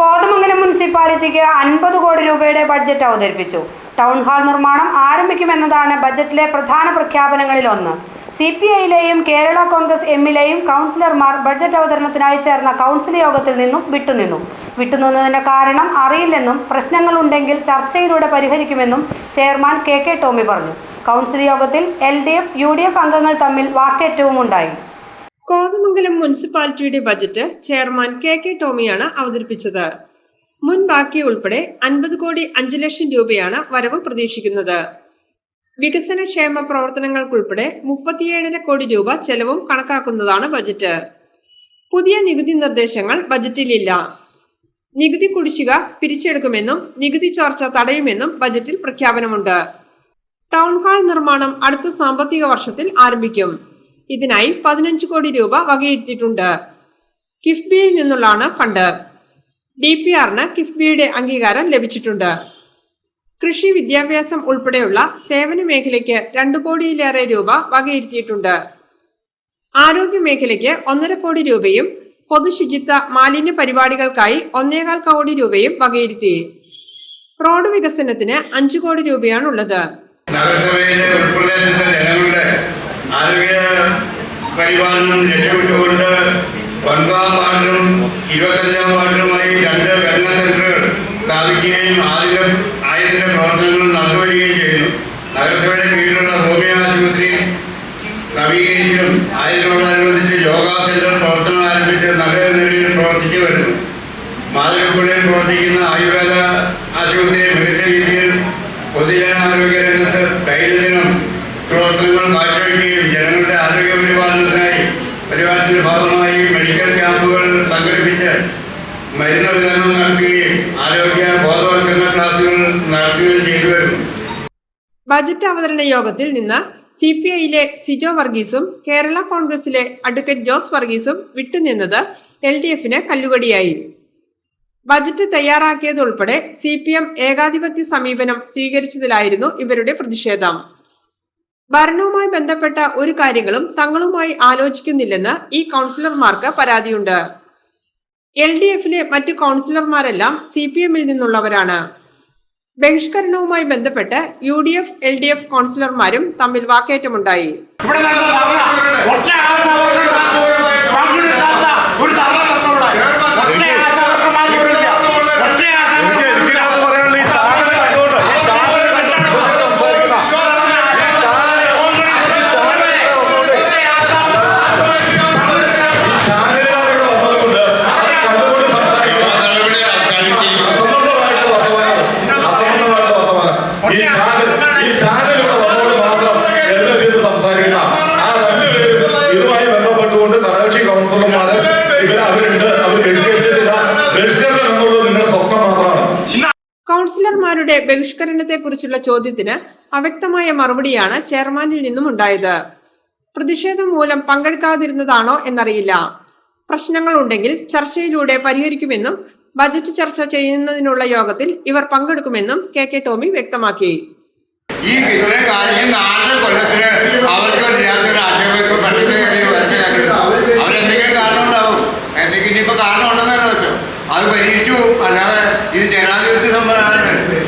കോതമംഗലം മുനിസിപ്പാലിറ്റിക്ക് അൻപത് കോടി രൂപയുടെ ബഡ്ജറ്റ് അവതരിപ്പിച്ചു. ടൗൺ ഹാൾ നിർമ്മാണം ആരംഭിക്കുമെന്നതാണ് ബജറ്റിലെ പ്രധാന പ്രഖ്യാപനങ്ങളിലൊന്ന് സി പി ഐയിലെയും കേരള കോൺഗ്രസ് എമ്മിലെയും കൗൺസിലർമാർ ബഡ്ജറ്റ് അവതരണത്തിനായി ചേർന്ന കൗൺസിൽ യോഗത്തിൽ നിന്നും വിട്ടുനിന്നു. വിട്ടുനിന്നതിന്റെ കാരണം അറിയില്ലെന്നും പ്രശ്നങ്ങൾ ഉണ്ടെങ്കിൽ ചർച്ചയിലൂടെ പരിഹരിക്കുമെന്നും ചെയർമാൻ കെ കെ ടോമി പറഞ്ഞു. കൗൺസിൽ യോഗത്തിൽ L D F U D F അംഗങ്ങൾ തമ്മിൽ വാക്കേറ്റവും ഉണ്ടായി കോതമംഗലം മുനിസിപ്പാലിറ്റിയുടെ ബജറ്റ് ചെയർമാൻ കെ കെ ടോമിയാണ് അവതരിപ്പിച്ചത്. മുൻ ബാക്കി ഉൾപ്പെടെ അൻപത് കോടി അഞ്ചു ലക്ഷം രൂപയാണ് വരവ് പ്രതീക്ഷിക്കുന്നത്. വികസന ക്ഷേമ പ്രവർത്തനങ്ങൾക്കുൾപ്പെടെ മുപ്പത്തിയേഴര കോടി രൂപ ചെലവും കണക്കാക്കുന്നതാണ് ബജറ്റ്. പുതിയ നികുതി നിർദ്ദേശങ്ങൾ ബജറ്റിലില്ല. നികുതി കുടിശ്ശിക പിരിച്ചെടുക്കുമെന്നും നികുതി ചോർച്ച തടയുമെന്നും ബജറ്റിൽ പ്രഖ്യാപനമുണ്ട്. ടൗൺ ഹാൾ നിർമ്മാണം അടുത്ത സാമ്പത്തിക വർഷത്തിൽ ആരംഭിക്കും. ഇതിനായി പതിനഞ്ച് കോടി രൂപ വകയിരുത്തിയിട്ടുണ്ട്. കിഫ്ബിയിൽ നിന്നുള്ളാണ് ഫണ്ട്. ഡി പി ആറിന് കിഫ്ബിയുടെ അംഗീകാരം ലഭിച്ചിട്ടുണ്ട്. കൃഷി വിദ്യാഭ്യാസം ഉൾപ്പെടെയുള്ള സേവന മേഖലയ്ക്ക് രണ്ടു കോടിയിലേറെ രൂപ വകയിരുത്തിയിട്ടുണ്ട്. ആരോഗ്യ മേഖലയ്ക്ക് ഒന്നര കോടി രൂപയും പൊതുശുചിത്വ മാലിന്യ പരിപാടികൾക്കായി ഒന്നേകാൽ കോടി രൂപയും വകയിരുത്തി. റോഡ് വികസനത്തിന് അഞ്ചു കോടി രൂപയാണുള്ളത്. ആരോഗ്യ പരിപാലനം ലക്ഷ്യമിട്ടുകൊണ്ട് ഒൻപതാം വാർഡിലും ഇരുപത്തഞ്ചാം വാർഡിലുമായി രണ്ട് വെൽനസ് സെന്ററുകൾ സ്ഥാപിക്കുകയും ആദ്യം ആയതിന്റെ പ്രവർത്തനങ്ങൾ നടന്നുവരികയും ചെയ്യുന്നു. നഗരസഭയുടെ കീഴിലുള്ള ഹോമിയോ ആശുപത്രി നവീകരിച്ചും ആയതിനോടനുബന്ധിച്ച് യോഗ സെന്റർ പ്രവർത്തനം ആരംഭിച്ച് നല്ല നിലയിൽ പ്രവർത്തിച്ചു വരുന്നു. മാതൃപ്പുഴയിൽ പ്രവർത്തിക്കുന്ന ആയുർവേദ ആശുപത്രിയെ മികച്ച രീതിയിൽ പൊതുജനാരോഗ്യ രംഗത്ത് ദൈനംദിനം ബജറ്റ് അവതരണ യോഗത്തിൽ നിന്ന് സി പി ഐയിലെ സിജോ വർഗീസും കേരള കോൺഗ്രസിലെ അഡ്വക്കേറ്റ് ജോസ് വർഗീസും വിട്ടുനിന്നത് എൽ ഡി എഫിന് കല്ലുകടിയായി ബജറ്റ് തയ്യാറാക്കിയതുൾപ്പെടെ സി പി എം ഏകാധിപത്യ സമീപനം സ്വീകരിച്ചതിലായിരുന്നു ഇവരുടെ പ്രതിഷേധം. ഭരണവുമായി ബന്ധപ്പെട്ട ഒരു കാര്യങ്ങളും തങ്ങളുമായി ആലോചിക്കുന്നില്ലെന്ന് ഈ കൗൺസിലർമാർക്ക് പരാതിയുണ്ട്. എൽ ഡി എഫിലെ മറ്റു കൗൺസിലർമാരെല്ലാം സി പി എമ്മിൽ നിന്നുള്ളവരാണ്. ബഹിഷ്കരണവുമായി ബന്ധപ്പെട്ട് U D F L D F കൗൺസിലർമാരും തമ്മിൽ വാക്കേറ്റമുണ്ടായി ബന്ധപ്പെട്ടുകൊണ്ട് കടകക്ഷി കൗൺസിലർമാര് ഇവർ അവരുണ്ട്. അവർ ബഹിഷ്കരിച്ചിട്ടില്ല ബഹിഷ്കരണം എന്നുള്ളത് നിങ്ങളുടെ സ്വപ്നം മാത്രമാണ്. കൗൺസിലർമാരുടെ ബഹിഷ്കരണത്തെക്കുറിച്ചുള്ള ചോദ്യത്തിന് അവ്യക്തമായ മറുപടിയാണ് ചെയർമാനിൽ നിന്നും ഉണ്ടായത്. പ്രതിഷേധം മൂലം പങ്കെടുക്കാതിരുന്നതാണോ എന്നറിയില്ല. പ്രശ്നങ്ങൾ ഉണ്ടെങ്കിൽ ചർച്ചയിലൂടെ പരിഹരിക്കുമെന്നും ബജറ്റ് ചർച്ച ചെയ്യുന്നതിനുള്ള യോഗത്തിൽ ഇവർ പങ്കെടുക്കുമെന്നും കെ കെ ടോമി വ്യക്തമാക്കി. ഈ ഇത്രയും കാര്യം നാല് കൊല്ലത്തിന് അവർക്ക്